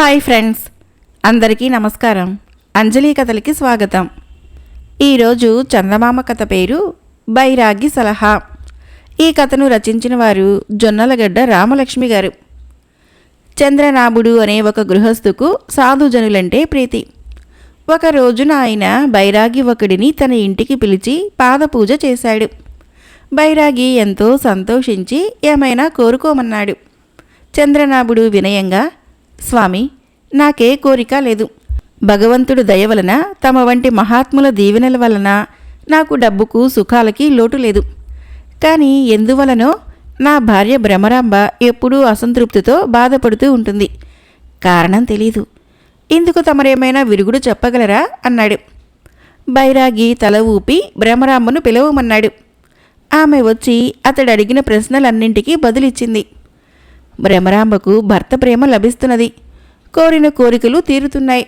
Hi friends అందరికీ నమస్కారం. అంజలి కథలకి స్వాగతం. ఈరోజు చందమామ కథ పేరు బైరాగి సలహా. ఈ కథను రచించిన వారు జొన్నలగడ్డ రామలక్ష్మి గారు. చంద్రనాభుడు అనే ఒక గృహస్థుకు సాధుజనులంటే ప్రీతి. ఒక రోజున ఆయన బైరాగి ఒకడిని తన ఇంటికి పిలిచి పాదపూజ చేశాడు. బైరాగి ఎంతో సంతోషించి ఏమైనా కోరుకోమన్నాడు. చంద్రనాభుడు వినయంగా స్వామి నాకే కోరిక లేదు. భగవంతుడు దయ వలన తమ వంటి మహాత్ముల దీవెనల వలన నాకు డబ్బుకు సుఖాలకి లోటు లేదు. కానీ ఎందువలనో నా భార్య భ్రమరాంబ ఎప్పుడూ అసంతృప్తితో బాధపడుతూ ఉంటుంది. కారణం తెలీదు. ఇందుకు తమరేమైనా విరుగుడు చెప్పగలరా? అన్నాడు. బైరాగి తల ఊపి భ్రమరాంబను పిలవమన్నాడు. ఆమె వచ్చి అతడు అడిగిన ప్రశ్నలన్నింటికీ బదులిచ్చింది. భ్రమరాంబకు భర్త ప్రేమ లభిస్తున్నది. కోరిన కోరికలు తీరుతున్నాయి.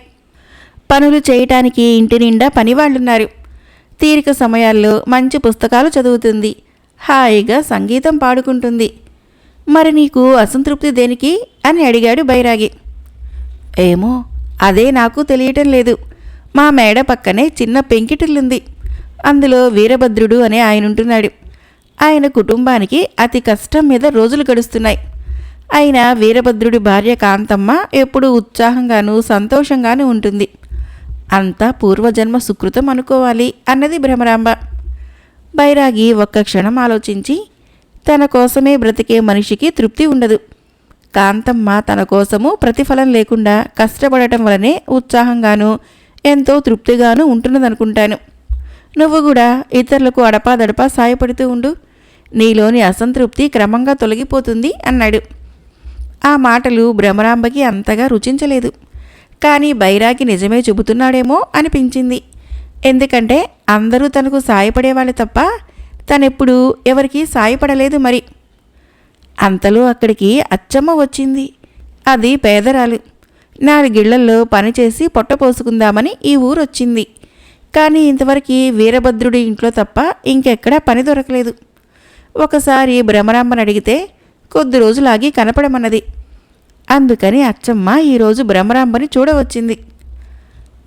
పనులు చేయటానికి ఇంటి నిండా పనివాళ్ళున్నారు. తీరిక సమయాల్లో మంచి పుస్తకాలు చదువుతుంది. హాయిగా సంగీతం పాడుకుంటుంది. మరి నీకు అసంతృప్తి దేనికి? అని అడిగాడు బైరాగి. ఏమో అదే నాకు తెలియటం లేదు. మా మేడ పక్కనే చిన్న పెంకిటిల్లుంది. అందులో వీరభద్రుడు అనే ఆయన ఉంటున్నాడు ఆయన కుటుంబానికి అతి కష్టం మీద రోజులు గడుస్తున్నాయి. అయిన వీరభద్రుడి భార్య కాంతమ్మ ఎప్పుడూ ఉత్సాహంగానూ సంతోషంగానూ ఉంటుంది. అంతా పూర్వజన్మ సుకృతం అనుకోవాలి అన్నది భ్రమరాంబ. బైరాగి ఒక్క క్షణం ఆలోచించి తన కోసమే బ్రతికే మనిషికి తృప్తి ఉండదు. కాంతమ్మ తన కోసము ప్రతిఫలం లేకుండా కష్టపడటం వలనే ఉత్సాహంగాను ఎంతో తృప్తిగాను ఉంటున్నదనుకుంటాను. నువ్వు కూడా ఇతరులకు అడపాదడపా సాయపడుతూ ఉండు. నీలోని అసంతృప్తి క్రమంగా తొలగిపోతుంది అన్నాడు. ఆ మాటలు భ్రమరాంబకి అంతగా రుచించలేదు. కానీ బైరాగి నిజమే చెబుతున్నాడేమో అనిపించింది. ఎందుకంటే అందరూ తనకు సాయపడేవాళ్ళు తప్ప తనెప్పుడు ఎవరికీ సాయపడలేదు మరి. అంతలో అక్కడికి అచ్చమ్మ వచ్చింది. అది పేదరాలు. నాలుగిళ్ళల్లో పనిచేసి పొట్టపోసుకుందామని ఈ ఊరు వచ్చింది కానీ ఇంతవరకు వీరభద్రుడి ఇంట్లో తప్ప ఇంకెక్కడా పని దొరకలేదు. ఒకసారి భ్రమరాంబను అడిగితే కొద్ది రోజులాగి కనపడమన్నది. అందుకని అచ్చమ్మ ఈరోజు భ్రమరాంబని చూడవచ్చింది.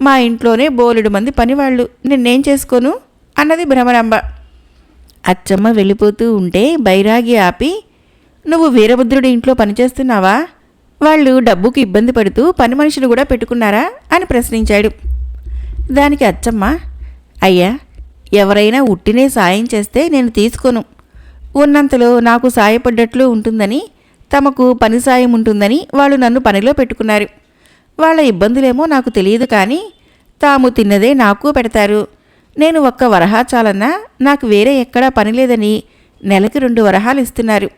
మా ఇంట్లోనే బోలెడు మంది పనివాళ్ళు నిన్నేం చేసుకోను? అన్నది భ్రమరాంబ అచ్చమ్మ వెళ్ళిపోతూ ఉంటే బైరాగి ఆపి నువ్వు వీరభద్రుడి ఇంట్లో పనిచేస్తున్నావా? వాళ్ళు డబ్బుకి ఇబ్బంది పడుతూ పని మనుషులు కూడా పెట్టుకున్నారా? అని ప్రశ్నించాడు. దానికి అచ్చమ్మ అయ్యా ఎవరైనా ఉట్టినే సాయం చేస్తే నేను తీసుకోను. ఉన్నంతలో నాకు సాయపడ్డట్లు ఉంటుందని తమకు పని సాయం ఉంటుందని వాళ్ళు నన్ను పనిలో పెట్టుకున్నారు. వాళ్ళ ఇబ్బందులేమో నాకు తెలియదు కానీ తాము తిన్నదే నాకు పెడతారు. నేను ఒక్క వరహా చాలన్నా నాకు వేరే ఎక్కడా పని లేదని నెలకి రెండు వరహాలు ఇస్తున్నారు.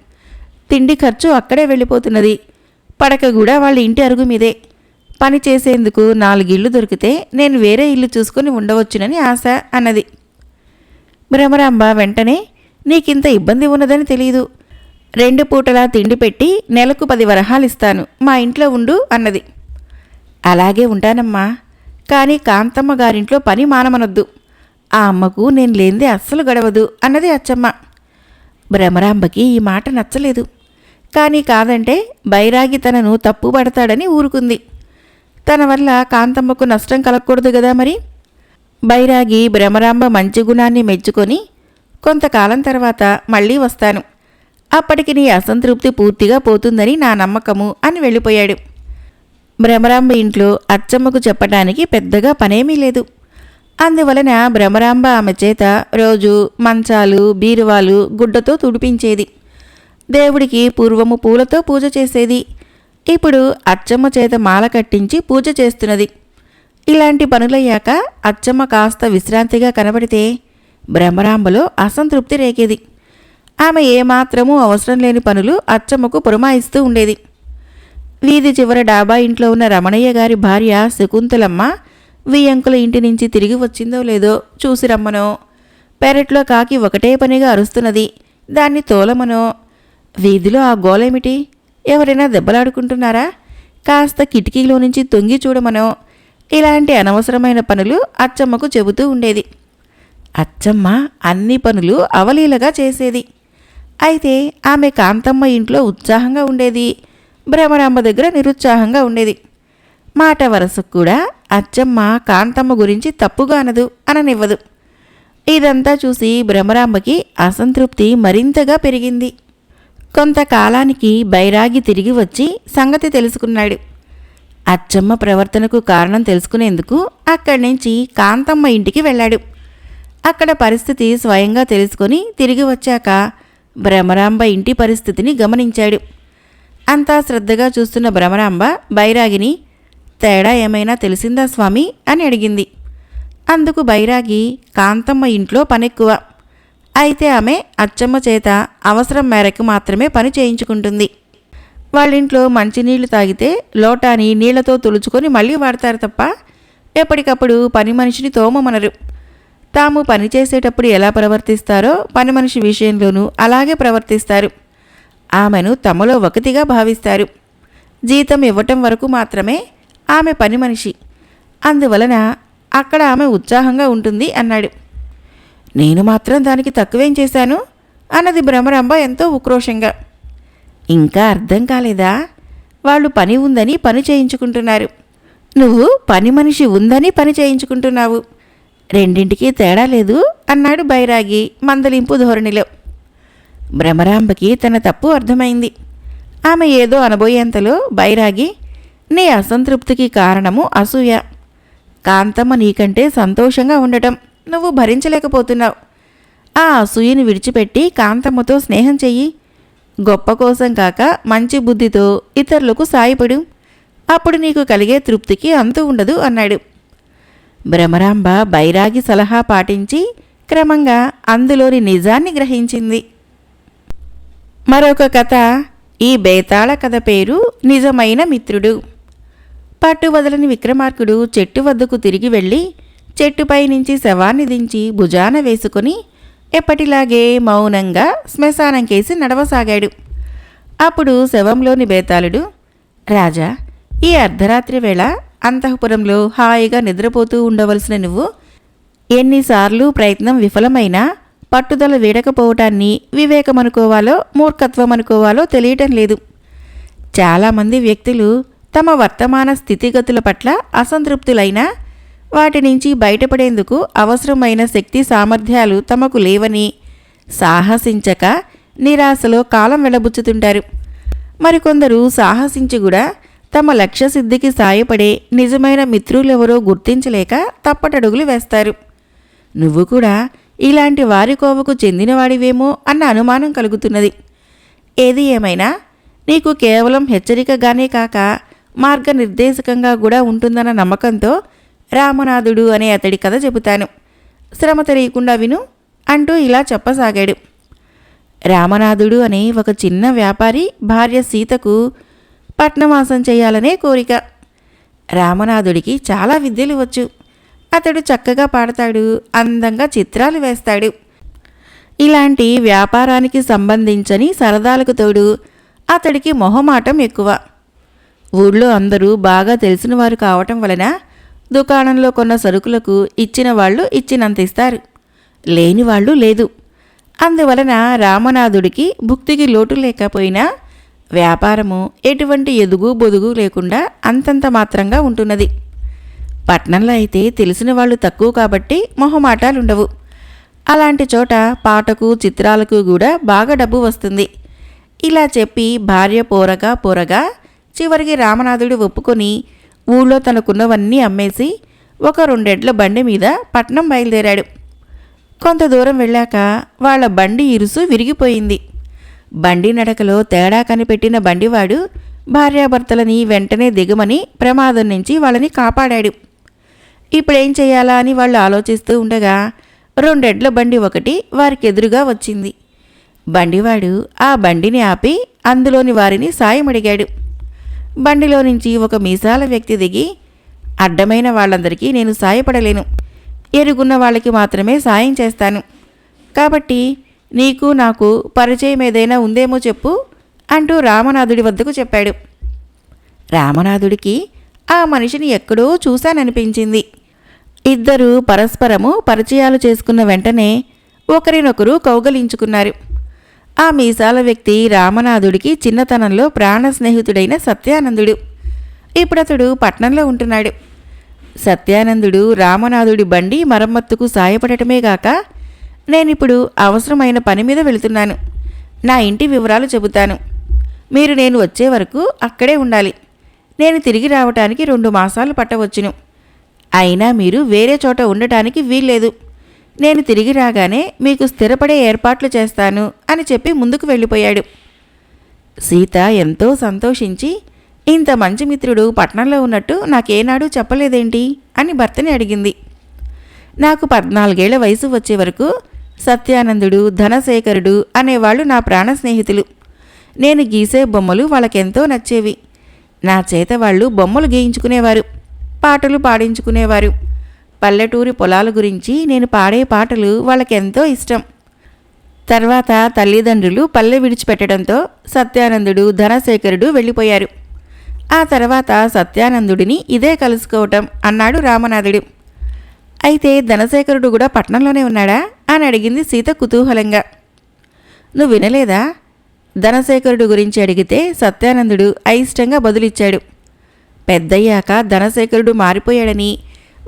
తిండి ఖర్చు అక్కడే వెళ్ళిపోతున్నది. పడక కూడా వాళ్ళ ఇంటి అరుగు మీదే. పని చేసేందుకు నాలుగిళ్ళు దొరికితే నేను వేరే ఇల్లు చూసుకొని ఉండవచ్చునని ఆశ అన్నది. భ్రమరాంబ వెంటనే నీకింత ఇబ్బంది ఉన్నదని తెలియదు రెండు పూటలా తిండి పెట్టి నెలకు పది వరహాలు ఇస్తాను. మా ఇంట్లో ఉండు అన్నది. అలాగే ఉంటానమ్మా. కానీ కాంతమ్మ గారింట్లో పని మానమనొద్దు. ఆ అమ్మకు నేను లేనిదే అస్సలు గడవదు అన్నది అచ్చమ్మ. భ్రమరాంబకి ఈ మాట నచ్చలేదు. కానీ కాదంటే బైరాగి తనను తప్పు పడతాడని ఊరుకుంది. తన వల్ల కాంతమ్మకు నష్టం కలగకూడదు కదా మరి? బైరాగి భ్రమరాంబ మంచి గుణాన్ని మెచ్చుకొని కొంతకాలం తర్వాత మళ్ళీ వస్తాను. అప్పటికి నీ అసంతృప్తి పూర్తిగా పోతుందని నా నమ్మకము అని వెళ్ళిపోయాడు. భ్రమరాంబ ఇంట్లో అచ్చమ్మకు చెప్పడానికి పెద్దగా పనేమీ లేదు. అందువలన భ్రమరాంబ ఆమె చేత రోజు మంచాలు బీరువాలు గుడ్డతో తుడిపించేది. దేవుడికి పూర్వము పూలతో పూజ చేసేది. ఇప్పుడు అచ్చమ్మ చేత మాల కట్టించి పూజ చేస్తున్నది. ఇలాంటి పనులయ్యాక అచ్చమ్మ కాస్త విశ్రాంతిగా కనబడితే భ్రమరాంబలో అసంతృప్తి రేకేది. ఆమె ఏమాత్రమూ అవసరం లేని పనులు అచ్చమ్మకు పురమాయిస్తూ ఉండేది. వీధి చివర డాబా ఇంట్లో ఉన్న రమణయ్య గారి భార్య శకుంతలమ్మ వియ్యంకుల ఇంటి నుంచి తిరిగి వచ్చిందో లేదో చూసి రమ్మనో. పెరట్లో కాకి ఒకటే పనిగా అరుస్తున్నది. దాన్ని తోలమనో. వీధిలో ఆ గోలేమిటి? ఎవరైనా దెబ్బలాడుకుంటున్నారా? కాస్త కిటికీలో నుంచి తొంగి చూడమనో. ఇలాంటి అనవసరమైన పనులు అచ్చమ్మకు చెబుతూ ఉండేది. అచ్చమ్మ అన్ని పనులు అవలీలగా చేసేది. అయితే ఆమె కాంతమ్మ ఇంట్లో ఉత్సాహంగా ఉండేది. భ్రమరాంబ దగ్గర నిరుత్సాహంగా ఉండేది. మాట వరసకు కూడా అచ్చమ్మ కాంతమ్మ గురించి తప్పుగా అనదు అననివ్వదు. ఇదంతా చూసి భ్రమరాంబకి అసంతృప్తి మరింతగా పెరిగింది. కొంతకాలానికి బైరాగి తిరిగి వచ్చి సంగతి తెలుసుకున్నాడు. అచ్చమ్మ ప్రవర్తనకు కారణం తెలుసుకునేందుకు అక్కడి నుంచి కాంతమ్మ ఇంటికి వెళ్ళాడు. అక్కడ పరిస్థితి స్వయంగా తెలుసుకొని తిరిగి వచ్చాక భ్రమరాంబ ఇంటి పరిస్థితిని గమనించాడు. అంతా శ్రద్ధగా చూస్తున్న భ్రమరాంబ బైరాగిని తేడా ఏమైనా తెలిసిందా స్వామి? అని అడిగింది. అందుకు బైరాగి కాంతమ్మ ఇంట్లో పనెక్కువ. అయితే ఆమె అచ్చమ్మ చేత అవసరం మేరకు మాత్రమే పని చేయించుకుంటుంది. వాళ్ళింట్లో మంచినీళ్ళు తాగితే లోటాని నీళ్ళతో తులుచుకొని మళ్ళీ వాడతారు తప్ప ఎప్పటికప్పుడు పని మనిషిని తోమమనరు. తాము పని చేసేటప్పుడు ఎలా ప్రవర్తిస్తారో పని మనిషి విషయంలోనూ అలాగే ప్రవర్తిస్తారు. ఆమెను తమలో ఒకటిగా భావిస్తారు. జీతం ఇవ్వటం వరకు మాత్రమే ఆమె పని మనిషి. అందువలన అక్కడ ఆమె ఉత్సాహంగా ఉంటుంది అన్నాడు. నేను మాత్రం దానికి తక్కువేం చేశాను? అన్నది భ్రమరంభ ఎంతో ఉక్రోషంగా. ఇంకా అర్థం కాలేదా? వాళ్ళు పని ఉందని పని చేయించుకుంటున్నారు. నువ్వు పని మనిషి ఉందని పని చేయించుకుంటున్నావు. రెండింటికి తేడా లేదు అన్నాడు బైరాగి మందలింపు ధోరణిలో. భ్రమరాంబకి తన తప్పు అర్థమైంది. ఆమె ఏదో అనబోయేంతలో బైరాగి నీ అసంతృప్తికి కారణము అసూయ. కాంతమ్మ నీకంటే సంతోషంగా ఉండటం నువ్వు భరించలేకపోతున్నావు. ఆ అసూయని విడిచిపెట్టి కాంతమ్మతో స్నేహం చెయ్యి. గొప్ప కోసం కాక మంచి బుద్ధితో ఇతరులకు సాయపడు. అప్పుడు నీకు కలిగే తృప్తికి అంతు ఉండదు అన్నాడు. భ్రమరాంబ బైరాగి సలహా పాటించి క్రమంగా అందులోని నిజాన్ని గ్రహించింది. మరొక కథ ఈ బేతాళ కథ పేరు నిజమైన మిత్రుడు. పట్టు వదలని విక్రమార్కుడు చెట్టు వద్దకు తిరిగి వెళ్ళి చెట్టుపై నుంచి శవాన్ని దించి భుజాన వేసుకుని ఎప్పటిలాగే మౌనంగా శ్మశానం కేసి నడవసాగాడు. అప్పుడు శవంలోని బేతాళుడు రాజా ఈ అర్ధరాత్రి వేళ అంతఃపురంలో హాయిగా నిద్రపోతూ ఉండవలసిన నువ్వు ఎన్నిసార్లు ప్రయత్నం విఫలమైనా పట్టుదల వీడకపోవటాన్ని వివేకమనుకోవాలో మూర్ఖత్వం అనుకోవాలో తెలియటం లేదు. చాలామంది వ్యక్తులు తమ వర్తమాన స్థితిగతుల పట్ల అసంతృప్తులైనా వాటి నుంచి బయటపడేందుకు అవసరమైన శక్తి సామర్థ్యాలు తమకు లేవని సాహసించక నిరాశలో కాలం వెళ్ళబుచ్చుతుంటారు మరికొందరు సాహసించి కూడా తమ లక్ష్య సిద్ధికి సాయపడే నిజమైన మిత్రులెవరో గుర్తించలేక తప్పటడుగులు వేస్తారు. నువ్వు కూడా ఇలాంటి వారి కోవకు చెందినవాడివేమో అన్న అనుమానం కలుగుతున్నది. ఏది ఏమైనా నీకు కేవలం హెచ్చరికగానే కాక మార్గనిర్దేశకంగా కూడా ఉంటుందన్న నమ్మకంతో రామనాథుడు అనే అతడి కథ చెబుతాను. శ్రమ తెలియకుండా విను అంటూ ఇలా చెప్పసాగాడు. రామనాథుడు అనే ఒక చిన్న వ్యాపారి భార్య సీతకు పట్నవాసం చేయాలనే కోరిక. రామనాథుడికి చాలా విద్యలు వచ్చు అతడు చక్కగా పాడతాడు అందంగా చిత్రాలు వేస్తాడు. ఇలాంటి వ్యాపారానికి సంబంధించని సరదాలకు తోడు అతడికి మొహమాటం ఎక్కువ. ఊళ్ళో అందరూ బాగా తెలిసిన వారు కావటం వలన దుకాణంలో కొన్న సరుకులకు ఇచ్చిన వాళ్ళు ఇచ్చినంత ఇస్తారు లేని వాళ్ళు లేదు. అందువలన రామనాథుడికి భుక్తికి లోటు లేకపోయినా వ్యాపారము ఎటువంటి ఎదుగు బొదుగు లేకుండా అంతంత మాత్రంగా ఉంటున్నది. పట్నంలో అయితే తెలిసిన వాళ్ళు తక్కువ కాబట్టి మొహమాటాలుండవు. అలాంటి చోట పాటకు చిత్రాలకు కూడా బాగా డబ్బు వస్తుంది. ఇలా చెప్పి భార్య పోరగా పోరగా చివరికి రామనాథుడు ఒప్పుకొని ఊళ్ళో తనకున్నవన్నీ అమ్మేసి ఒక రెండెడ్ల బండి మీద పట్నం బయలుదేరాడు. కొంత దూరం వెళ్ళాక వాళ్ళ బండి ఇరుసు విరిగిపోయింది. బండి నడకలో తేడా కనిపెట్టిన బండివాడు భార్యాభర్తలని వెంటనే దిగమని ప్రమాదం నుంచి వాళ్ళని కాపాడాడు. ఇప్పుడేం చేయాలా అని వాళ్ళు ఆలోచిస్తూ ఉండగా రెండెడ్ల బండి ఒకటి వారికి ఎదురుగా వచ్చింది. బండివాడు ఆ బండిని ఆపి అందులోని వారిని సాయం అడిగాడు. బండిలో నుంచి ఒక మీసాల వ్యక్తి దిగి అడ్డమైన వాళ్ళందరికీ నేను సాయపడలేను. ఎరుగున్న వాళ్ళకి మాత్రమే సాయం చేస్తాను. కాబట్టి నీకు నాకు పరిచయం ఏదైనా ఉందేమో చెప్పు అంటూ రామనాథుడి వద్దకు చెప్పాడు. రామనాథుడికి ఆ మనిషిని ఎక్కడో చూశాననిపించింది. ఇద్దరూ పరస్పరము పరిచయాలు చేసుకున్న వెంటనే ఒకరినొకరు కౌగలించుకున్నారు. ఆ మీసాల వ్యక్తి రామనాథుడికి చిన్నతనంలో ప్రాణ స్నేహితుడైన సత్యానందుడు. ఇప్పుడతడు పట్నంలో ఉంటున్నాడు. సత్యానందుడు రామనాథుడి బండి మరమ్మత్తుకు సాయపడటమే గాక నేనిప్పుడు అవసరమైన పని మీద వెళుతున్నాను. నా ఇంటి వివరాలు చెబుతాను. మీరు నేను వచ్చే వరకు అక్కడే ఉండాలి. నేను తిరిగి రావటానికి రెండు మాసాలు పట్టవచ్చును. అయినా మీరు వేరే చోట ఉండటానికి వీల్లేదు. నేను తిరిగి రాగానే మీకు స్థిరపడే ఏర్పాట్లు చేస్తాను అని చెప్పి ముందుకు వెళ్ళిపోయాడు. సీత ఎంతో సంతోషించి ఇంత మంచి మిత్రుడు పట్నంలో ఉన్నట్టు నాకేనాడు చెప్పలేదేంటి? అని భర్తని అడిగింది. నాకు పద్నాలుగేళ్ళ వయసు వచ్చే వరకు సత్యానందుడు ధనశేఖరుడు అనేవాళ్ళు నా ప్రాణ స్నేహితులు. నేను గీసే బొమ్మలు వాళ్ళకెంతో నచ్చేవి. నా చేత వాళ్ళు బొమ్మలు గీయించుకునేవారు పాటలు పాడించుకునేవారు. పల్లెటూరి పొలాల గురించి నేను పాడే పాటలు వాళ్ళకెంతో ఇష్టం. తర్వాత తల్లిదండ్రులు పల్లె విడిచిపెట్టడంతో సత్యానందుడు ధనశేఖరుడు వెళ్ళిపోయారు. ఆ తర్వాత సత్యానందుడిని ఇదే కలుసుకోవటం అన్నాడు రామనాథుడు. అయితే ధనశేఖరుడు కూడా పట్నంలోనే ఉన్నాడా? అని అడిగింది సీత కుతూహలంగా. నువ్వు వినలేదా? ధనశేఖరుడు గురించి అడిగితే సత్యానందుడు అయిష్టంగా బదులిచ్చాడు. పెద్దయ్యాక ధనశేఖరుడు మారిపోయాడని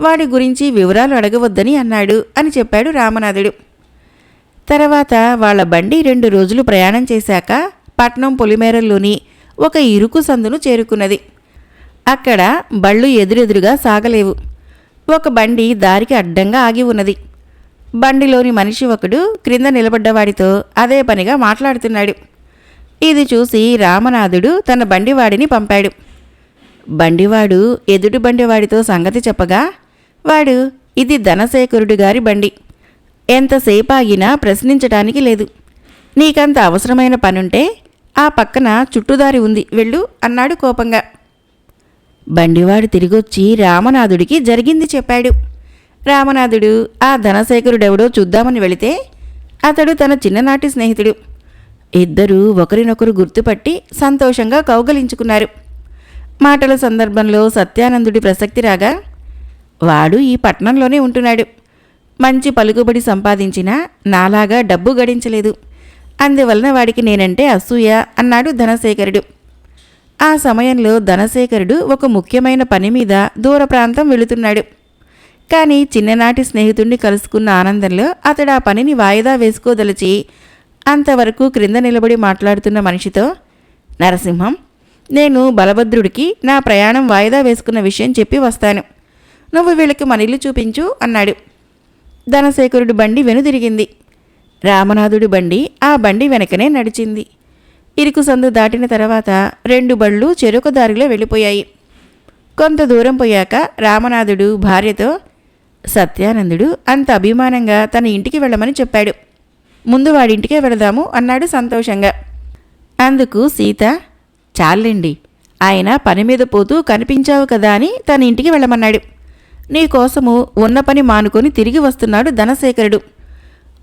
వాడి గురించి వివరాలు అడగవద్దని అన్నాడు అని చెప్పాడు రామనాథుడు. తర్వాత వాళ్ళ బండి రెండు రోజులు ప్రయాణం చేశాక పట్నం పొలిమేరల్లోని ఒక ఇరుకు సందును చేరుకున్నది. అక్కడ బళ్ళు ఎదురెదురుగా సాగలేవు. ఒక బండి దారికి అడ్డంగా ఆగి ఉన్నది. బండిలోని మనిషి ఒకడు క్రింద నిలబడ్డవాడితో అదే పనిగా మాట్లాడుతున్నాడు. ఇది చూసి రామనాథుడు తన బండివాడిని పంపాడు. బండివాడు ఎదుటి బండివాడితో సంగతి చెప్పగా వాడు ఇది ధనశేఖరుడు గారి బండి. ఎంతసేపు ఆగినా ప్రశ్నించటానికి లేదు. నీకంత అవసరమైన పనుంటే ఆ పక్కన చుట్టుదారి ఉంది వెళ్ళు అన్నాడు కోపంగా. బండివాడు తిరిగొచ్చి రామనాథుడికి జరిగింది చెప్పాడు. రామనాథుడు ఆ ధనశేఖరుడెవడో చూద్దామని వెళితే అతడు తన చిన్ననాటి స్నేహితుడు. ఇద్దరూ ఒకరినొకరు గుర్తుపట్టి సంతోషంగా కౌగలించుకున్నారు. మాటల సందర్భంలో సత్యానందుడి ప్రసక్తి రాగా వాడు ఈ పట్నంలోనే ఉంటున్నాడు. మంచి పలుకుబడి సంపాదించినా నాలాగా డబ్బు గడించలేదు. అందువలన వాడికి నేనంటే అసూయ అన్నాడు ధనశేఖరుడు. ఆ సమయంలో ధనశేఖరుడు ఒక ముఖ్యమైన పని మీద దూర ప్రాంతం వెళుతున్నాడు. కానీ చిన్ననాటి స్నేహితుణ్ణి కలుసుకున్న ఆనందంలో అతడు ఆ పనిని వాయిదా వేసుకోదలిచి అంతవరకు క్రింద నిలబడి మాట్లాడుతున్న మనిషితో నరసింహం నేను బలభద్రుడికి నా ప్రయాణం వాయిదా వేసుకున్న విషయం చెప్పి వస్తాను. నువ్వు వీళ్ళకి మన ఇల్లు చూపించు అన్నాడు. ధనశేఖరుడి బండి వెనుదిరిగింది. రామనాథుడి బండి ఆ బండి వెనకనే నడిచింది. ఇరుకు సందు దాటిన తర్వాత రెండు బళ్ళు చెరుకు దారిలో వెళ్ళిపోయాయి. కొంత దూరం పోయాక రామనాథుడు భార్యతో సత్యానందుడు అంత అభిమానంగా తన ఇంటికి వెళ్ళమని చెప్పాడు. ముందు వాడింటికే వెళదాము అన్నాడు సంతోషంగా. అందుకు సీత చాలండి ఆయన పని మీద పోతూ కనిపించావు కదా అని తన ఇంటికి వెళ్ళమన్నాడు. నీకోసము ఉన్న పని మానుకొని తిరిగి వస్తున్నాడు ధనశేఖరుడు.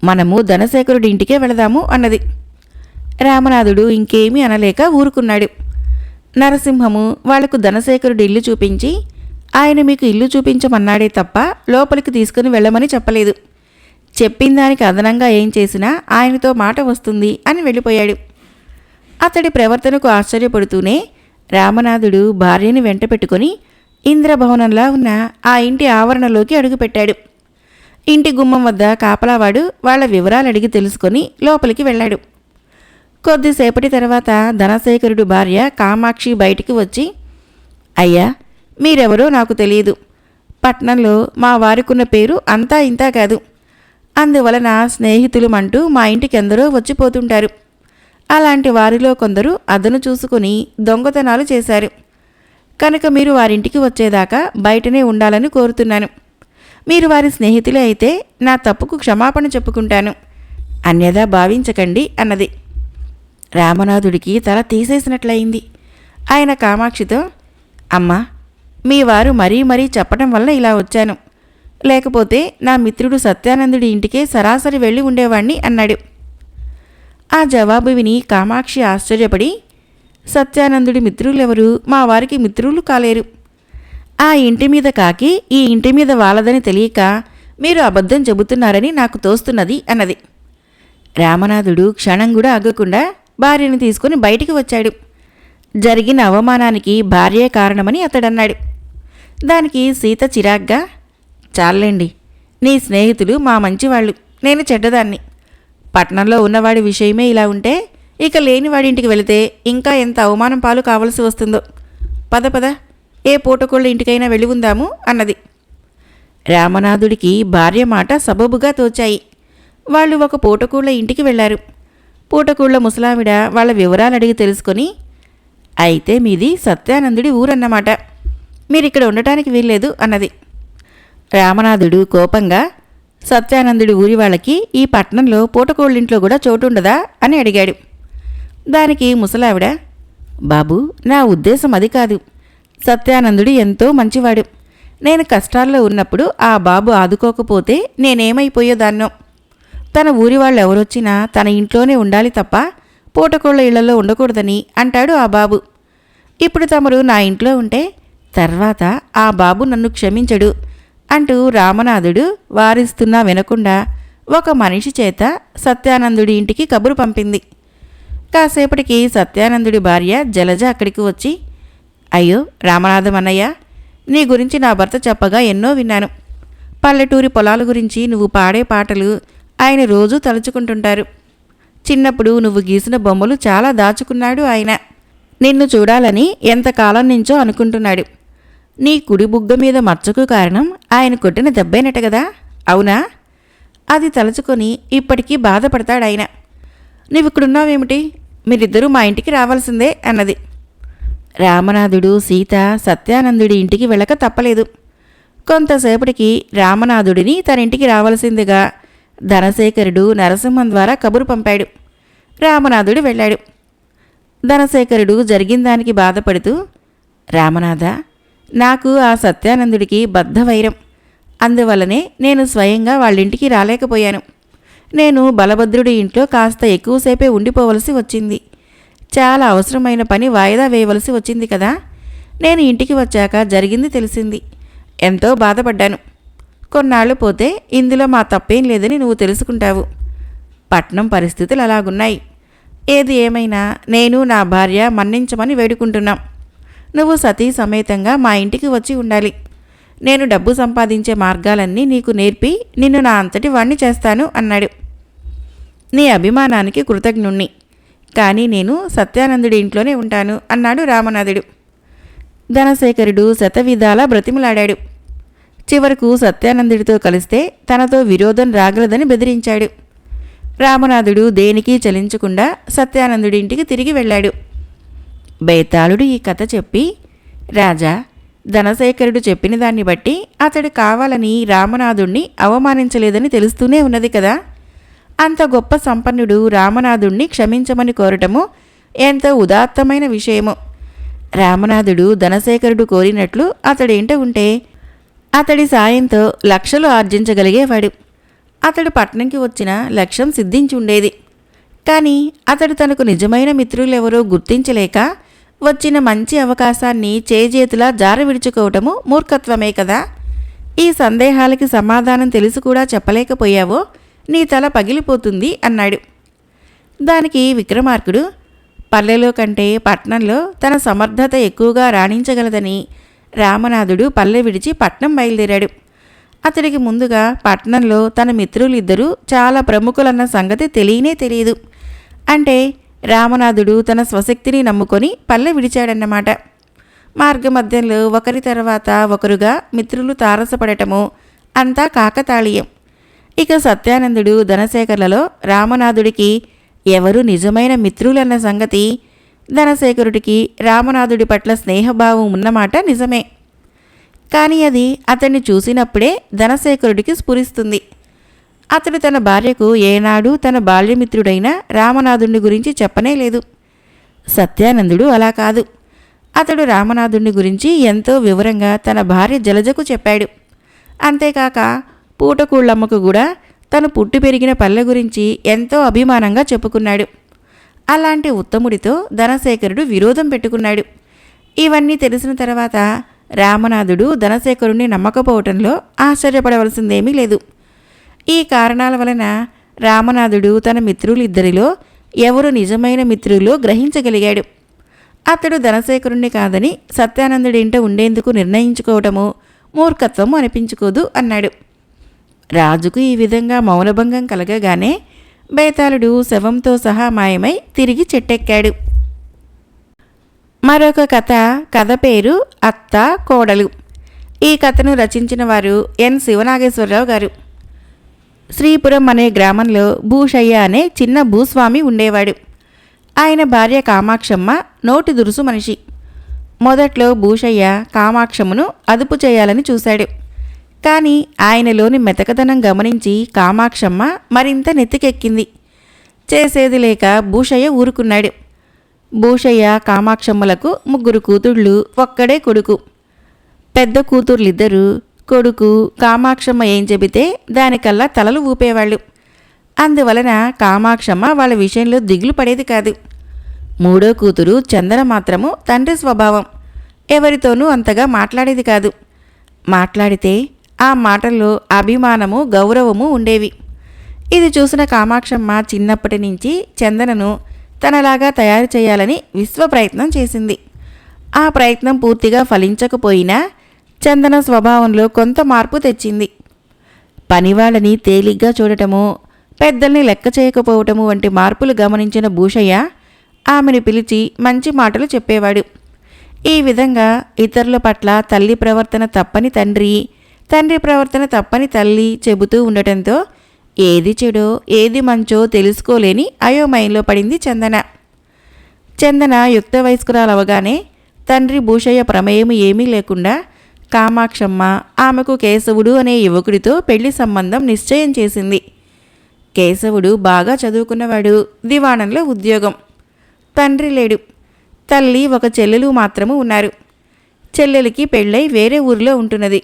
మనము ధనశేఖరుడి ఇంటికే వెళదాము అన్నది. రామనాథుడు ఇంకేమీ అనలేక ఊరుకున్నాడు. నరసింహము వాళ్ళకు ధనశేఖరుడి ఇల్లు చూపించి ఆయన మీకు ఇల్లు చూపించమన్నాడే తప్ప లోపలికి తీసుకుని వెళ్ళమని చెప్పలేదు. చెప్పిన దానికి అదనంగా ఏం చేసినా ఆయనతో మాట వస్తుంది అని వెళ్ళిపోయాడు. అతడి ప్రవర్తనకు ఆశ్చర్యపడుతూనే రామనాథుడు భార్యని వెంట పెట్టుకుని ఇంద్రభవనంలా ఉన్న ఆ ఇంటి ఆవరణలోకి అడుగుపెట్టాడు. ఇంటి గుమ్మం వద్ద కాపలావాడు వాళ్ళ వివరాలు అడిగి తెలుసుకొని లోపలికి వెళ్ళాడు. కొద్దిసేపటి తర్వాత ధనశేఖరుడు భార్య కామాక్షి బయటికి వచ్చి అయ్యా మీరెవరో నాకు తెలియదు. పట్నంలో మా వారికున్న పేరు అంతా ఇంతా కాదు. అందువలన స్నేహితులు అంటూ మా ఇంటికి ఎందరో వచ్చిపోతుంటారు. అలాంటి వారిలో కొందరు అదను చూసుకుని దొంగతనాలు చేశారు. కనుక మీరు వారింటికి వచ్చేదాకా బయటనే ఉండాలని కోరుతున్నాను. మీరు వారి స్నేహితులే అయితే నా తప్పుకు క్షమాపణ చెప్పుకుంటాను. అన్యదా భావించకండి అన్నది. రామనాథుడికి తల తీసేసినట్లయింది. ఆయన కామాక్షితో అమ్మా మీ వారు మరీ మరీ చెప్పడం వల్ల ఇలా వచ్చాను. లేకపోతే నా మిత్రుడు సత్యానందుడి ఇంటికే సరాసరి వెళ్ళి ఉండేవాణ్ణి అన్నాడు. ఆ జవాబు విని కామాక్షి ఆశ్చర్యపడి సత్యానందుడి మిత్రులెవరు? మా వారికి మిత్రులు కాలేరు. ఆ ఇంటి మీద కాకి ఈ ఇంటి మీద వాళ్ళదని తెలియక మీరు అబద్ధం చెబుతున్నారని నాకు తోస్తున్నది అన్నది. రామనాథుడు క్షణం కూడా అగ్గకుండా భార్యను తీసుకుని బయటికి వచ్చాడు. జరిగిన అవమానానికి భార్యే కారణమని అతడన్నాడు. దానికి సీత చిరాగ్గా చాలండి నీ స్నేహితులు మా మంచివాళ్ళు నేను చెడ్డదాన్ని. పట్నంలో ఉన్నవాడి విషయమే ఇలా ఉంటే ఇక లేనివాడింటికి వెళితే ఇంకా ఎంత అవమానం పాలు కావలసి వస్తుందో. పద పద ఏ పూటకోళ్ళ ఇంటికైనా వెళ్ళి ఉందాము అన్నది. రామనాథుడికి భార్య మాట సబబుగా తోచాయి. వాళ్ళు ఒక పూటకూళ్ళ ఇంటికి వెళ్ళారు పూటకూళ్ళ ముసలావిడ వాళ్ళ వివరాలు అడిగి తెలుసుకొని అయితే మీది సత్యానందుడి ఊరన్నమాట. మీరిక్కడ ఉండటానికి వీల్లేదు అన్నది. రామనాథుడు కోపంగా సత్యానందుడి ఊరి వాళ్ళకి ఈ పట్నంలో పూటకోళ్ళింట్లో కూడా చోటుండదా? అని అడిగాడు. దానికి ముసలావిడ బాబు నా ఉద్దేశం అది కాదు. సత్యానందుడు ఎంతో మంచివాడు. నేను కష్టాల్లో ఉన్నప్పుడు ఆ బాబు ఆదుకోకపోతే నేనేమైపోయేదాన్నో. తన ఊరి వాళ్ళు ఎవరొచ్చినా తన ఇంట్లోనే ఉండాలి తప్ప పూటకోళ్ళ ఇళ్ళలో ఉండకూడదని అంటాడు ఆ బాబు. ఇప్పుడు తమరు నా ఇంట్లో ఉంటే తర్వాత ఆ బాబు నన్ను క్షమించడు అంటూ రామనాథుడు వారిస్తున్నా వినకుండా ఒక మనిషి చేత సత్యానందుడి ఇంటికి కబురు పంపింది. కాసేపటికి సత్యానందుడి భార్య జలజ అక్కడికి వచ్చి అయ్యో రామనాథం అన్నయ్య నీ గురించి నా భర్త చెప్పగా ఎన్నో విన్నాను. పల్లెటూరి పొలాల గురించి నువ్వు పాడే పాటలు ఆయన రోజూ తలుచుకుంటుంటారు. చిన్నప్పుడు నువ్వు గీసిన బొమ్మలు చాలా దాచుకున్నాడు ఆయన. నిన్ను చూడాలని ఎంతకాలం నుంచో అనుకుంటున్నాడు. నీ కుడి బుగ్గ మీద మచ్చకు కారణం ఆయన కొట్టిన దెబ్బేనట కదా అవునా? అది తలుచుకొని ఇప్పటికీ బాధపడతాడాయన నువ్విక్కడున్నావేమిటి? మీరిద్దరూ మా ఇంటికి రావాల్సిందే అన్నది. రామనాథుడు సీత సత్యానందుడి ఇంటికి వెళ్ళక తప్పలేదు. కొంతసేపటికి రామనాథుడిని తన ఇంటికి రావలసిందిగా ధనశేఖరుడు నరసింహం ద్వారా కబురు పంపాడు. రామనాథుడు వెళ్ళాడు. ధనశేఖరుడు జరిగిన దానికి బాధపడుతూ రామనాథ నాకు ఆ సత్యానందుడికి బద్ధ వైరం అందువల్లనే నేను స్వయంగా వాళ్ళింటికి రాలేకపోయాను. నేను బలభద్రుడి ఇంట్లో కాస్త ఎక్కువసేపే ఉండిపోవలసి వచ్చింది. చాలా అవసరమైన పని వాయిదా వేయవలసి వచ్చింది కదా. నేను ఇంటికి వచ్చాక జరిగింది తెలిసింది. ఎంతో బాధపడ్డాను. కొన్నాళ్ళు పోతే ఇందులో మా తప్పేం లేదని నువ్వు తెలుసుకుంటావు. పట్నం పరిస్థితులు అలాగున్నాయి. ఏది ఏమైనా నేను నా భార్య మన్నించమని వేడుకుంటున్నాం. నువ్వు సతీ సమేతంగా మా ఇంటికి వచ్చి ఉండాలి. నేను డబ్బు సంపాదించే మార్గాలన్నీ నీకు నేర్పి నిన్ను నా అంతటి వాణ్ణి చేస్తాను అన్నాడు. నీ అభిమానానికి కృతజ్ఞుణ్ణి. కానీ నేను సత్యానందుడి ఇంట్లోనే ఉంటాను అన్నాడు రామనాథుడు. ధనశేఖరుడు శతవిధాలా బ్రతిమలాడాడు. చివరకు సత్యానందుడితో కలిస్తే తనతో విరోధం రాగలదని బెదిరించాడు. రామనాథుడు దేనికి చలించకుండా సత్యానందుడి ఇంటికి తిరిగి వెళ్ళాడు. బేతాళుడు ఈ కథ చెప్పి రాజా ధనశేఖరుడు చెప్పిన దాన్ని బట్టి అతడు కావాలని రామనాథుణ్ణి అవమానించలేదని తెలుస్తూనే ఉన్నది కదా. అంత గొప్ప సంపన్నుడు రామనాథుణ్ణి క్షమించమని కోరటము ఎంతో ఉదాత్తమైన విషయము. రామనాథుడు ధనశేఖరుడు కోరినట్లు అతడేంట ఉంటే అతడి సాయంతో లక్షలు ఆర్జించగలిగేవాడు. అతడు పట్నంకి వచ్చిన లక్ష్యం సిద్ధించి ఉండేది కానీ అతడు తనకు నిజమైన మిత్రులెవరో గుర్తించలేక వచ్చిన మంచి అవకాశాన్ని చేజేతులా జార విడుచుకోవటము మూర్ఖత్వమే కదా. ఈ సందేహాలకి సమాధానం తెలిసి కూడా చెప్పలేకపోయావో నీ తల పగిలిపోతుంది అన్నాడు. దానికి విక్రమార్కుడు పల్లెలో కంటే పట్నంలో తన సమర్థత ఎక్కువగా రాణించగలదని రామనాథుడు పల్లె విడిచి పట్నం బయలుదేరాడు. అతడికి ముందుగా పట్నంలో తన మిత్రులిద్దరూ చాలా ప్రముఖులన్న సంగతి తెలియనే తెలియదు. అంటే రామనాథుడు తన స్వశక్తిని నమ్ముకొని పల్లె విడిచాడన్నమాట. మార్గమధ్యంలో ఒకరి తర్వాత ఒకరుగా మిత్రులు తారసపడటము అంతా కాకతాళీయం. ఇక సత్యానందుడు ధనశేఖర్లలో రామనాథుడికి ఎవరు నిజమైన మిత్రులన్న సంగతి ధనశేఖరుడికి రామనాథుడి పట్ల స్నేహభావం ఉన్నమాట నిజమే. కానీ అది అతన్ని చూసినప్పుడే ధనశేఖరుడికి స్ఫురిస్తుంది. అతడు తన భార్యకు ఏనాడు తన బాల్యమిత్రుడైన రామనాథుని గురించి చెప్పనే లేదు. సత్యానందుడు అలా కాదు. అతడు రామనాథుని గురించి ఎంతో వివరంగా తన భార్య జలజకు చెప్పాడు. అంతేకాక పూటకూళ్ళమ్మకు కూడా తను పుట్టి పెరిగిన పల్లె గురించి ఎంతో అభిమానంగా చెప్పుకున్నాడు. అలాంటి ఉత్తముడితో ధనశేఖరుడు విరోధం పెట్టుకున్నాడు. ఇవన్నీ తెలిసిన తర్వాత రామనాథుడు ధనశేఖరుణ్ణి నమ్మకపోవటంలో ఆశ్చర్యపడవలసిందేమీ లేదు. ఈ కారణాల వలన రామనాథుడు తన మిత్రులిద్దరిలో ఎవరు నిజమైన మిత్రులో గ్రహించగలిగాడు. అతడు ధనశేఖరుణ్ణి కాదని సత్యానందుడింట ఉండేందుకు నిర్ణయించుకోవటము మూర్ఖత్వము అనిపించుకోదు అన్నాడు. రాజుకు ఈ విధంగా మౌనభంగం కలగగానే బేతాళుడు శవంతో సహా మాయమై తిరిగి చెట్టెక్కాడు. మరొక కథ కథ పేరు అత్త కోడలు. ఈ కథను రచించిన వారు ఎన్. శివనాగేశ్వరరావు గారు. శ్రీపురం అనే గ్రామంలో భూషయ్య అనే చిన్న భూస్వామి ఉండేవాడు. ఆయన భార్య కామాక్షమ్మ నోటి దురుసు మనిషి. మొదట్లో భూషయ్య కామాక్షమ్మను అదుపు చేయాలని చూశాడు. కానీ ఆయనలోని మెతకదనం గమనించి కామాక్షమ్మ మరింత నెత్తికెక్కింది. చేసేది లేక భూషయ్య ఊరుకున్నాడు. భూషయ్య కామాక్షమ్మలకు ముగ్గురు కూతుళ్ళు ఒక్కడే కొడుకు. పెద్ద కూతుర్లిద్దరూ కొడుకు కామాక్షమ్మ ఏం చెబితే దానికల్లా తలలు ఊపేవాళ్ళు. అందువలన కామాక్షమ్మ వాళ్ళ విషయంలో దిగులు పడేది కాదు. మూడో కూతురు చందన మాత్రము తండ్రి స్వభావం. ఎవరితోనూ అంతగా మాట్లాడేది కాదు. మాట్లాడితే ఆ మాటల్లో అభిమానము గౌరవము ఉండేవి. ఇది చూసిన కామాక్షమ్మ చిన్నప్పటి నుంచి చందనను తనలాగా తయారు చేయాలని విశ్వ ప్రయత్నం చేసింది. ఆ ప్రయత్నం పూర్తిగా ఫలించకపోయినా చందన స్వభావంలో కొంత మార్పు తెచ్చింది. పనివాళ్ళని తేలిగ్గా చూడటము పెద్దల్ని లెక్క చేయకపోవటము వంటి మార్పులు గమనించిన భూషయ్య ఆమెను పిలిచి మంచి మాటలు చెప్పేవాడు. ఈ విధంగా ఇతరుల పట్ల తల్లి ప్రవర్తన తప్పని తండ్రి తండ్రి ప్రవర్తన తప్పని తల్లి చెబుతూ ఉండటంతో ఏది చెడో ఏది మంచో తెలుసుకోలేని అయోమయంలో పడింది చందన. చందన యుక్త వయస్కురాలవగానే తండ్రి భూషయ్య ప్రమేయం ఏమీ లేకుండా కామాక్షమ్మ ఆమెకు కేశవుడు అనే యువకుడితో పెళ్ళి సంబంధం నిశ్చయం చేసింది. కేశవుడు బాగా చదువుకున్నవాడు దివాణంలో ఉద్యోగం. తండ్రి లేడు. తల్లి ఒక చెల్లెలు మాత్రము ఉన్నారు. చెల్లెలికి పెళ్ళై వేరే ఊరిలో ఉంటున్నది.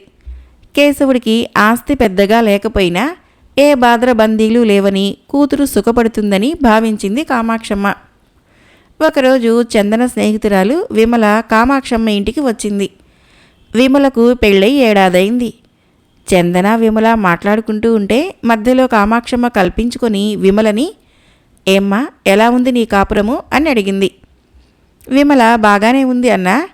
కేశవుడికి ఆస్తి పెద్దగా లేకపోయినా ఏ బాద్రబందీలు లేవని కూతురు సుఖపడుతుందని భావించింది కామాక్షమ్మ. ఒకరోజు చందన స్నేహితురాలు విమల కామాక్షమ్మ ఇంటికి వచ్చింది. విమలకు పెళ్ళై ఏడాదైంది చందన విమల మాట్లాడుకుంటూ ఉంటే మధ్యలో కామాక్షమ్మ కల్పించుకొని విమలని ఏమ్మా ఎలా ఉంది నీ కాపురము? అని అడిగింది. విమల బాగానే ఉంది అన్నా.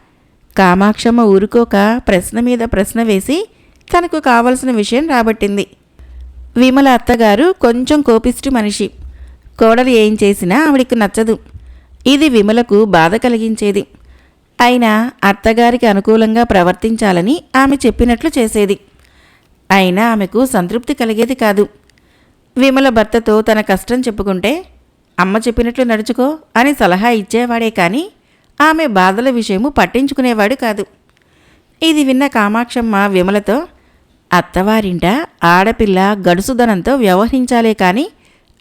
కామాక్షమ్మ ఊరుకోక ప్రశ్న మీద ప్రశ్న వేసి తనకు కావలసిన విషయం రాబట్టింది. విమల అత్తగారు కొంచెం కోపిష్టి మనిషి. కోడలు ఏం చేసినా ఆవిడికి నచ్చదు. ఇది విమలకు బాధ కలిగించేది. అయినా అత్తగారికి అనుకూలంగా ప్రవర్తించాలని ఆమె చెప్పినట్లు చేసేది. అయినా ఆమెకు సంతృప్తి కలిగేది కాదు. విమల భర్తతో తన కష్టం చెప్పుకుంటే అమ్మ చెప్పినట్లు నడుచుకో అని సలహా ఇచ్చేవాడే కానీ ఆమె బాధల విషయము పట్టించుకునేవాడు కాదు. ఇది విన్న కామాక్షమ్మ విమలతో అత్తవారింట ఆడపిల్ల గడుసుదనంతో వ్యవహరించాలే కాని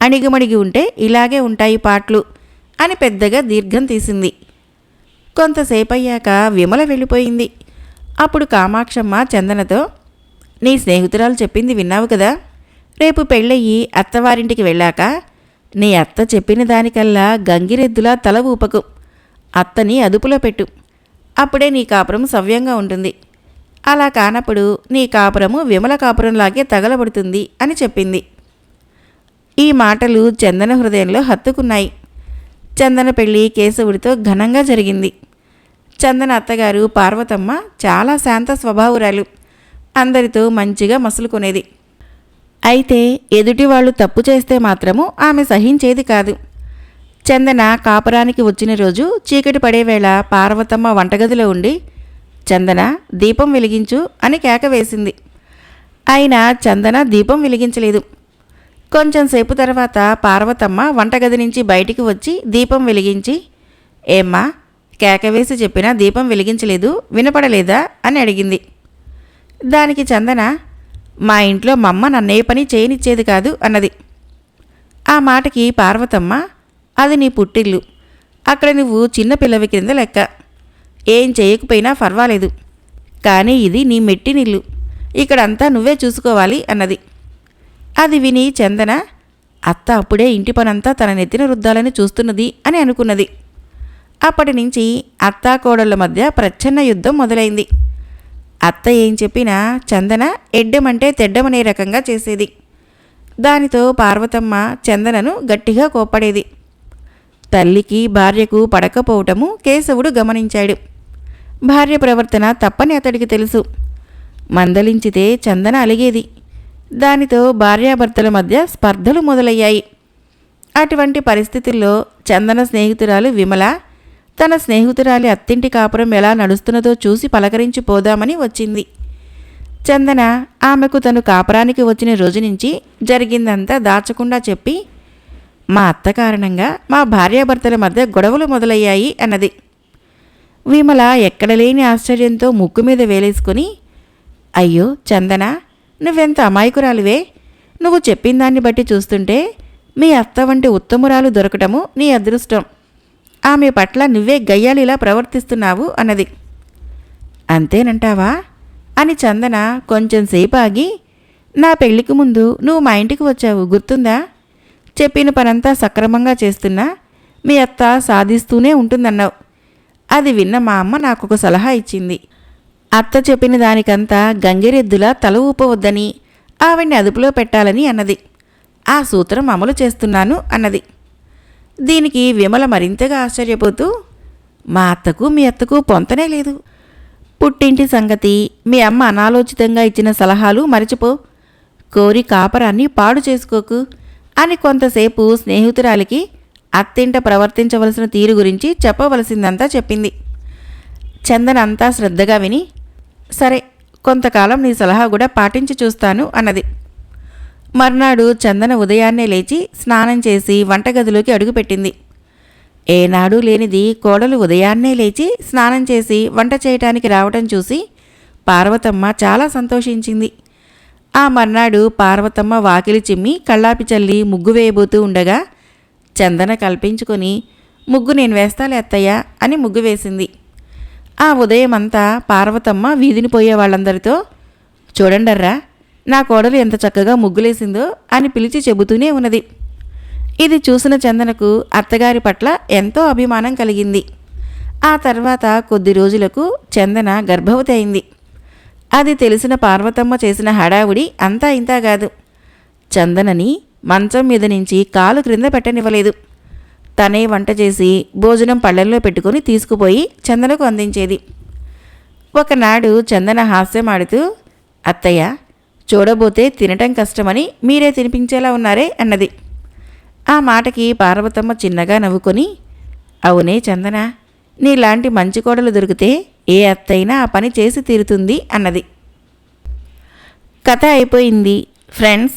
అణిగిమణిగి ఉంటే ఇలాగే ఉంటాయి పాటలు అని పెద్దగా దీర్ఘం తీసింది. కొంతసేపయ్యాక విమల వెళ్ళిపోయింది. అప్పుడు కామాక్షమ్మ చందనతో నీ స్నేహితురాలు చెప్పింది విన్నావు కదా? రేపు పెళ్ళయ్యి అత్తవారింటికి వెళ్ళాక నీ అత్త చెప్పిన దానికల్లా గంగిరెద్దులా తల ఊపకు. అత్తని అదుపులో పెట్టు. అప్పుడే నీ కాపురం సవ్యంగా ఉంటుంది. అలా కానప్పుడు నీ కాపురము విమల కాపురంలాగే తగలబడుతుంది అని చెప్పింది. ఈ మాటలు చందన హృదయంలో హత్తుకున్నాయి. చందన పెళ్ళి కేశవుడితో ఘనంగా జరిగింది. చందన అత్తగారు పార్వతమ్మ చాలా శాంత స్వభావురాలు. అందరితో మంచిగా మసులుకునేది. అయితే ఎదుటి వాళ్ళు తప్పు చేస్తే మాత్రము ఆమె సహించేది కాదు. చందన కాపురానికి వచ్చిన రోజు చీకటి పడేవేళ పార్వతమ్మ వంటగదిలో ఉండి చందన దీపం వెలిగించు అని కేక వేసింది. అయినా చందన దీపం వెలిగించలేదు. కొంచెం సేపు తర్వాత పార్వతమ్మ వంటగది నుంచి బయటికి వచ్చి దీపం వెలిగించి ఏమ్మా కేక వేసి చెప్పినా దీపం వెలిగించలేదు వినపడలేదా? అని అడిగింది. దానికి చందన మా ఇంట్లో మమ్మ నన్నే పని చేయనిచ్చేది కాదు అన్నది. ఆ మాటకి పార్వతమ్మ అది నీ పుట్టిల్లు. అక్కడ నువ్వు చిన్న పిల్లవి కింద లెక్క. ఏం చేయకపోయినా పర్వాలేదు కానీ ఇది నీ మెట్టినిల్లు ఇక్కడంతా నువ్వే చూసుకోవాలి అన్నది. అది విని చందన అత్త అప్పుడే ఇంటి పనంతా తన నెత్తిన రుద్దాలని చూస్తున్నది అని అనుకున్నది. అప్పటి నుంచి అత్తా కోడళ్ళ మధ్య ప్రచ్ఛన్న యుద్ధం మొదలైంది. అత్త ఏం చెప్పినా చందన ఎడ్డమంటే తెడ్డమనే రకంగా చేసేది. దానితో పార్వతమ్మ చందనను గట్టిగా కోప్పడేది. తల్లికి భార్యకు పడకపోవటము కేశవుడు గమనించాడు. భార్య ప్రవర్తన తప్పని అతడికి తెలుసు. మందలించితే చందన అలిగేది. దానితో భార్యాభర్తల మధ్య స్పర్ధలు మొదలయ్యాయి. అటువంటి పరిస్థితుల్లో చందన స్నేహితురాలు విమల తన స్నేహితురాలి అత్తింటి కాపురం ఎలా నడుస్తున్నదో చూసి పలకరించి పోదామని వచ్చింది. చందన ఆమెకు తను కాపురానికి వచ్చిన రోజు నుంచి జరిగిందంతా దాచకుండా చెప్పి మా అత్త కారణంగా మా భార్యాభర్తల మధ్య గొడవలు మొదలయ్యాయి అన్నది. విమల ఎక్కడలేని ఆశ్చర్యంతో ముక్కు మీద వేలేసుకుని అయ్యో చందన నువ్వెంత అమాయకురాలువే? నువ్వు చెప్పిన దాన్ని బట్టి చూస్తుంటే మీ అత్త వంటి ఉత్తమురాలు దొరకటము నీ అదృష్టం. ఆమె పట్ల నువ్వే గయ్యాలిలా ప్రవర్తిస్తున్నావు అన్నది. అంతేనంటావా అని చందన కొంచెం సేపు ఆగి నా పెళ్ళికి ముందు నువ్వు మా ఇంటికి వచ్చావు గుర్తుందా? చెప్పిన పనంతా సక్రమంగా చేస్తున్నా మీ అత్త సాధిస్తూనే ఉంటుందన్నావు. అది విన్న మా అమ్మ నాకు ఒక సలహా ఇచ్చింది. అత్త చెప్పిన దానికంతా గంగిరెద్దులా తల ఊపవద్దని ఆవిడ్ని అదుపులో పెట్టాలని అన్నది. ఆ సూత్రం అమలు చేస్తున్నాను అన్నది. దీనికి విమల మరింతగా ఆశ్చర్యపోతూ మా అత్తకు మీ అత్తకు పొంతనే లేదు. పుట్టింటి సంగతి మీ అమ్మ అనాలోచితంగా ఇచ్చిన సలహాలు మరిచిపో. కోరి కాపరాన్ని పాడు చేసుకోకు అని కొంతసేపు స్నేహితురాలికి అత్తింట ప్రవర్తించవలసిన తీరు గురించి చెప్పవలసిందంతా చెప్పింది. చందన్ అంతా శ్రద్ధగా విని సరే కొంతకాలం నీ సలహా కూడా పాటించి చూస్తాను అన్నది. మర్నాడు చందన ఉదయాన్నే లేచి స్నానం చేసి వంటగదిలోకి అడుగుపెట్టింది. ఏనాడు లేనిది కోడలు ఉదయాన్నే లేచి స్నానం చేసి వంట చేయటానికి రావటం చూసి పార్వతమ్మ చాలా సంతోషించింది. ఆ మర్నాడు పార్వతమ్మ వాకిలి చిమ్మి కళ్ళాపి చల్లి ముగ్గు వేయబోతూ ఉండగా చందన కల్పించుకొని ముగ్గు నేను వేస్తాలే అత్తయ్య అని ముగ్గు వేసింది. ఆ ఉదయమంతా పార్వతమ్మ వీధిని పోయే వాళ్ళందరితో చూడండర్రా నా కోడలు ఎంత చక్కగా ముగ్గులేసిందో అని పిలిచి చెబుతూనే ఉన్నది. ఇది చూసిన చందనకు అత్తగారి పట్ల ఎంతో అభిమానం కలిగింది. ఆ తర్వాత కొద్ది రోజులకు చందన గర్భవతి అయింది. అది తెలిసిన పార్వతమ్మ చేసిన హడావుడి అంతా ఇంతా కాదు. చందనని మంచం మీద నుంచి కాలు క్రింద పెట్టనివ్వలేదు. తనే వంట చేసి భోజనం పళ్ళెల్లో పెట్టుకుని తీసుకుపోయి చందనకు అందించేది. ఒకనాడు చందన హాస్యమాడుతూ అత్తయ్య చూడబోతే తినటం కష్టమని మీరే తినిపించేలా ఉన్నారే అన్నది. ఆ మాటకి పార్వతమ్మ చిన్నగా నవ్వుకొని అవునే చందన నీలాంటి మంచి కోడలు దొరికితే ఏ అత్తైనా ఆ పని చేసి తీరుతుంది అన్నది. కథ అయిపోయింది. ఫ్రెండ్స్